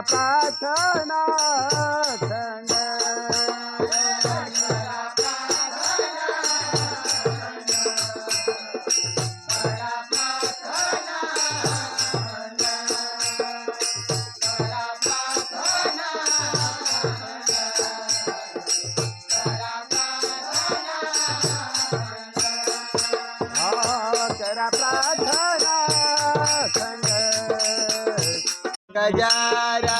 करा प्रार्थना संग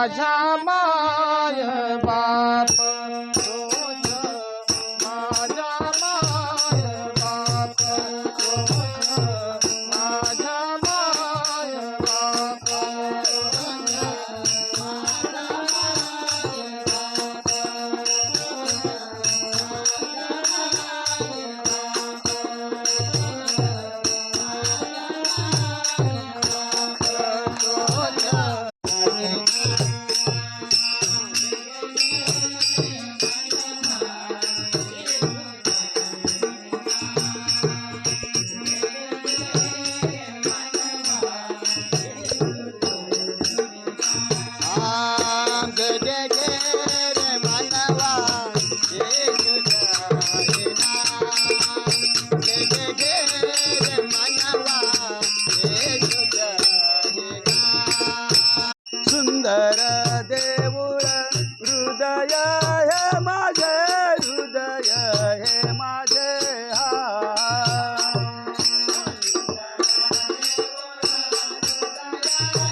माझा Let's go.